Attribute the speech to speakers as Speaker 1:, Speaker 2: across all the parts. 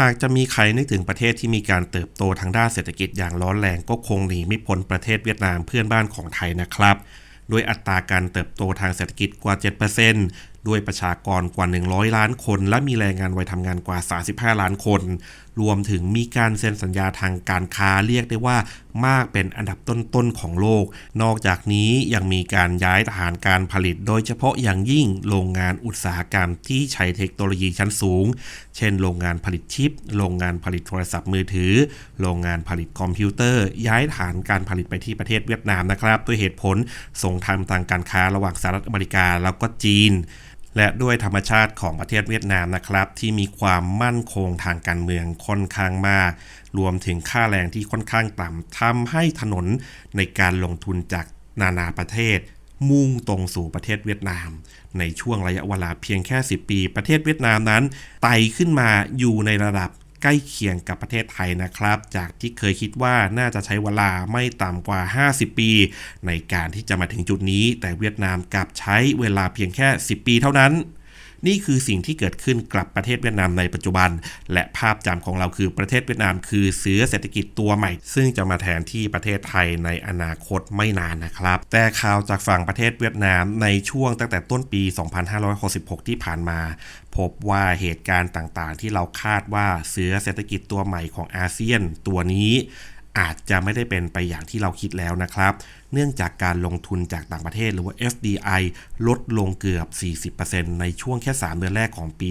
Speaker 1: หากจะมีใครนึกถึงประเทศที่มีการเติบโตทางด้านเศรษฐกิจอย่างร้อนแรงก็คงหนีไม่พ้นประเทศเวียดนามเพื่อนบ้านของไทยนะครับ ด้วยอัตราการเติบโตทางเศรษฐกิจกว่า 7%ด้วยประชากรกว่า 100 ล้านคน และมีแรงงานวัยทำงานกว่า 35 ล้านคน รวมถึงมีการเซ็นสัญญาทางการค้าเรียกได้ว่ามากเป็นอันดับต้นๆของโลก นอกจากนี้ยังมีการย้ายฐานการผลิต โดยเฉพาะอย่างยิ่งโรงงานอุตสาหกรรมที่ใช้เทคโนโลยีชั้นสูง เช่น โรงงานผลิตชิป โรงงานผลิตโทรศัพท์มือถือ โรงงานผลิตคอมพิวเตอร์ ย้ายฐานการผลิตไปที่ประเทศเวียดนามนะครับ ด้วยเหตุผลสงครามทางการค้าระหว่างสหรัฐอเมริกาแล้วก็จีน และด้วยธรรมชาติของประเทศเวียดนามนะครับ ที่มีความมั่นคงทางการเมืองค่อนข้างมาก รวมถึงค่าแรงที่ค่อนข้างต่ำทำให้ถนนในการลงทุนจากนานาประเทศ มุ่งตรงสู่ประเทศเวียดนาม ในช่วงระยะเวลาเพียงแค่ 10 ปี ประเทศเวียดนามนั้นไต่ขึ้นมาอยู่ในระดับ ใกล้เคียงกับประเทศไทยนะครับ จากที่เคยคิดว่าน่าจะใช้เวลาไม่ต่ำกว่า 50 ปี ในการที่จะมาถึงจุดนี้ แต่เวียดนามกลับใช้เวลาเพียงแค่ 10 ปีเท่านั้น นี่คือสิ่งที่เกิดขึ้นกับประเทศเวียดนามในปัจจุบัน และภาพจำของเราคือประเทศเวียดนาม คือเสือเศรษฐกิจตัวใหม่ ซึ่งจะมาแทนที่ประเทศไทยในอนาคตไม่นานนะครับ แต่ข่าวจากฝั่งประเทศเวียดนามในช่วงตั้งแต่ต้นปี 2566 ที่ผ่านมา พบว่าเหตุการณ์ต่างๆ ที่เราคาดว่าเสือเศรษฐกิจตัวใหม่ของอาเซียนตัวนี้ อาจจะไม่ได้เป็นไปอย่างที่เราคิดแล้วนะครับ เนื่องจากการลงทุนจากต่างประเทศหรือว่า FDI ลดลงเกือบ 40%ในช่วงแค่ 3 เดือนแรกของปี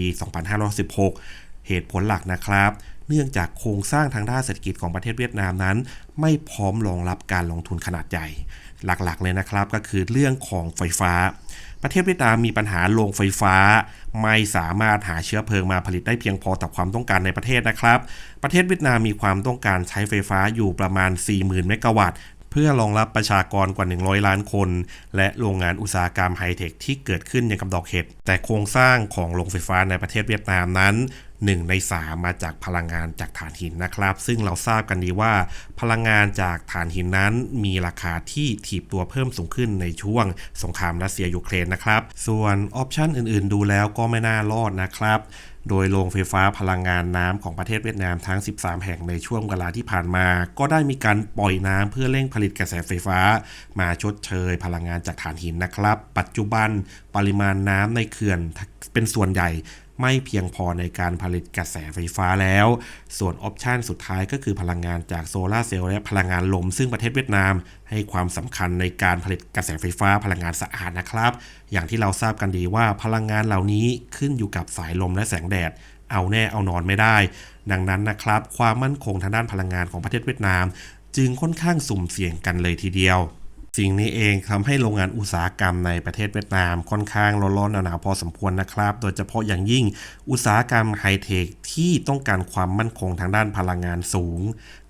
Speaker 1: 2516 เหตุผลหลักนะครับ เนื่องจากโครงสร้างทางด้านเศรษฐกิจของประเทศเวียดนามนั้น ไม่พร้อมรองรับการลงทุนขนาดใหญ่ หลักๆเลยนะครับก็คือเรื่องของไฟฟ้า ประเทศเวียดนามมีปัญหาโรงไฟฟ้า ไม่สามารถหาเชื้อเพลิงมาผลิตได้เพียงพอต่อความต้องการในประเทศนะครับ ประเทศเวียดนามมีความต้องการใช้ไฟฟ้าอยู่ประมาณ 40,000 เมกะวัตต์เพื่อรองรับประชากรกว่า 100 ล้านคน และโรงงานอุตสาหกรรมไฮเทคที่เกิดขึ้นอย่างกับดอกเห็ด แต่โครงสร้างของโรงไฟฟ้าในประเทศเวียดนามนั้น 1 ใน 3 มาจากพลังงานจากถ่านหินนะครับ ซึ่งเราทราบกันดีว่า พลังงานจากถ่านหินนั้นมีราคาที่ถีบตัวเพิ่มสูงขึ้นในช่วงสงครามรัสเซียยูเครนนะครับ ส่วนออปชันอื่นๆ ดูแล้วก็ไม่น่ารอดนะครับโดยโรงไฟฟ้าพลังงานน้ำของประเทศเวียดนามทั้ง 13 แห่งในช่วงเวลาที่ผ่านมา ก็ได้มีการปล่อยน้ำเพื่อเร่งผลิตกระแสไฟฟ้า มาชดเชยพลังงานจากถ่านหินนะครับ ปัจจุบันปริมาณน้ำในเขื่อนเป็นส่วนใหญ่ ไม่เพียงพอในการผลิตกระแสไฟฟ้าแล้ว ส่วนออปชันสุดท้ายก็คือพลังงานจากโซลาเซลล์และพลังงานลม ซึ่งประเทศเวียดนาม ให้ความสำคัญในการผลิตกระแสไฟฟ้าพลังงานสะอาดนะครับ อย่างที่เราทราบกันดีว่าพลังงานเหล่านี้ขึ้นอยู่กับสายลมและแสงแดดเอาแน่เอานอนไม่ได้ ดังนั้นนะครับ ความมั่นคงทางด้านพลังงานของประเทศเวียดนาม จึงค่อนข้างสุ่มเสี่ยงกันเลยทีเดียว สิ่งนี้เองทำให้โรงงานอุตสาหกรรมในประเทศเวียดนามค่อนข้างร้อนๆหนาวๆพอสมควรนะครับ โดยเฉพาะอย่างยิ่งอุตสาหกรรมไฮเทคที่ต้องการความมั่นคงทางด้านพลังงานสูง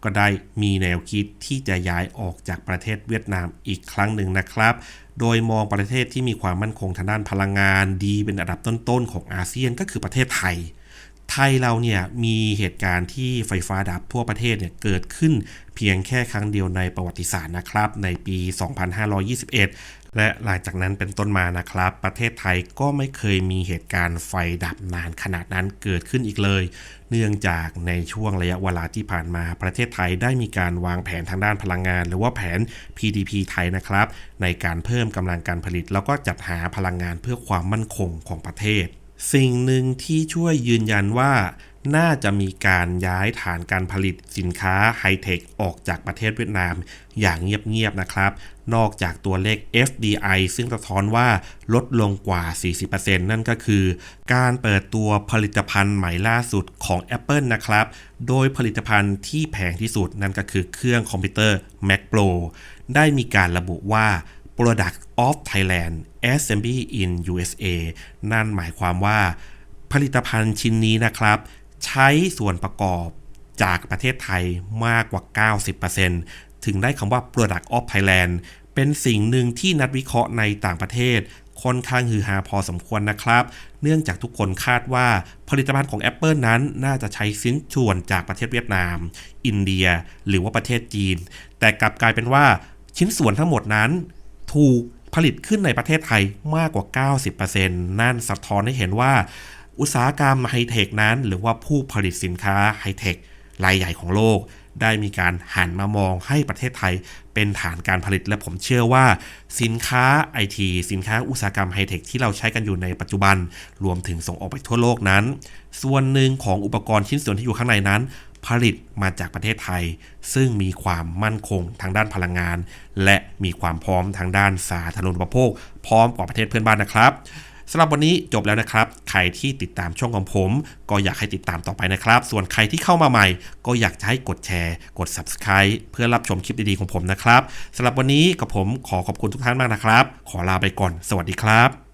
Speaker 1: ก็ได้มีแนวคิดที่จะย้ายออกจากประเทศเวียดนามอีกครั้งหนึ่งนะครับ โดยมองประเทศที่มีความมั่นคงทางด้านพลังงานดีเป็นอันดับต้นๆของอาเซียนก็คือประเทศไทย ไทยเราเนี่ยมีเหตุการณ์ที่ไฟฟ้าดับทั่วประเทศเนี่ยเกิดขึ้นเพียงแค่ครั้งเดียวในประวัติศาสตร์นะครับ ในปี 2521 และหลังจากนั้นเป็นต้นมานะครับ ประเทศไทยก็ไม่เคยมีเหตุการณ์ไฟดับนานขนาดนั้นเกิดขึ้นอีกเลย เนื่องจากในช่วงระยะเวลาที่ผ่านมาประเทศไทยได้มีการวางแผนทางด้านพลังงาน หรือว่าแผน PDP ไทยนะครับ ในการเพิ่มกำลังการผลิต แล้วก็จัดหาพลังงานเพื่อความมั่นคงของประเทศ สิ่งหนึ่งที่ช่วยยืนยันว่าน่าจะมีการย้ายฐานการผลิตสินค้าไฮเทคออกจากประเทศเวียดนาม อย่างเงียบๆนะครับ นอกจากตัวเลข FDI ซึ่งสะท้อนว่าลดลงกว่า 40%นั่นก็คือ การเปิดตัวผลิตภัณฑ์ใหม่ล่าสุดของ Apple นะครับ โดยผลิตภัณฑ์ที่แพงที่สุดนั่นก็คือเครื่องคอมพิวเตอร์ Mac Pro ได้มีการระบุว่า Product of Thailand Assembly in USA นั่นหมายความว่า ผลิตภัณฑ์ชิ้นนี้นะครับ ใช้ส่วนประกอบจากประเทศไทยมากกว่า 90%ถึงได้คำว่า Product of Thailand เป็นสิ่งหนึ่งที่นักวิเคราะห์ในต่างประเทศค่อนข้างฮือฮาพอสมควรนะครับ เนื่องจากทุกคนคาดว่าผลิตภัณฑ์ของ Apple นั้นน่าจะใช้สิ้นส่วนจากประเทศเวียดนาม อินเดีย หรือว่าประเทศจีน แต่กลับกลายเป็นว่าชิ้นส่วนทั้งหมดนั้น ถูกผลิตขึ้นในประเทศไทยมากกว่า 90%นั่นสะท้อนให้เห็นว่า อุตสาหกรรมไฮเทคนั้น หรือว่าผู้ผลิตสินค้าไฮเทครายใหญ่ของโลก ได้มีการหันมามองให้ประเทศไทย เป็นฐานการผลิตและผมเชื่อว่า สินค้าไอทีสินค้าอุตสาหกรรมไฮเทคที่เราใช้กันอยู่ในปัจจุบัน รวมถึงส่งออกไปทั่วโลกนั้น ส่วนหนึ่งของอุปกรณ์ชิ้นส่วนที่อยู่ข้างในนั้น ผลิตมาจากประเทศไทย ซึ่งมีความมั่นคงทางด้านพลังงาน และมีความพร้อมทางด้านสาธารณูปโภค พร้อมกว่าประเทศเพื่อนบ้านนะครับสำหรับวันนี้จบแล้วนะครับ ใครที่ติดตามช่องของผม ก็อยากให้ติดตามต่อไปนะครับ ส่วนใครที่เข้ามาใหม่ ก็อยากจะให้กดแชร์ กด subscribe เพื่อรับชมคลิปดีๆของผมนะครับสำหรับวันนี้กับผมขอขอบคุณทุกท่านมากนะครับ ขอลาไปก่อน สวัสดีครับ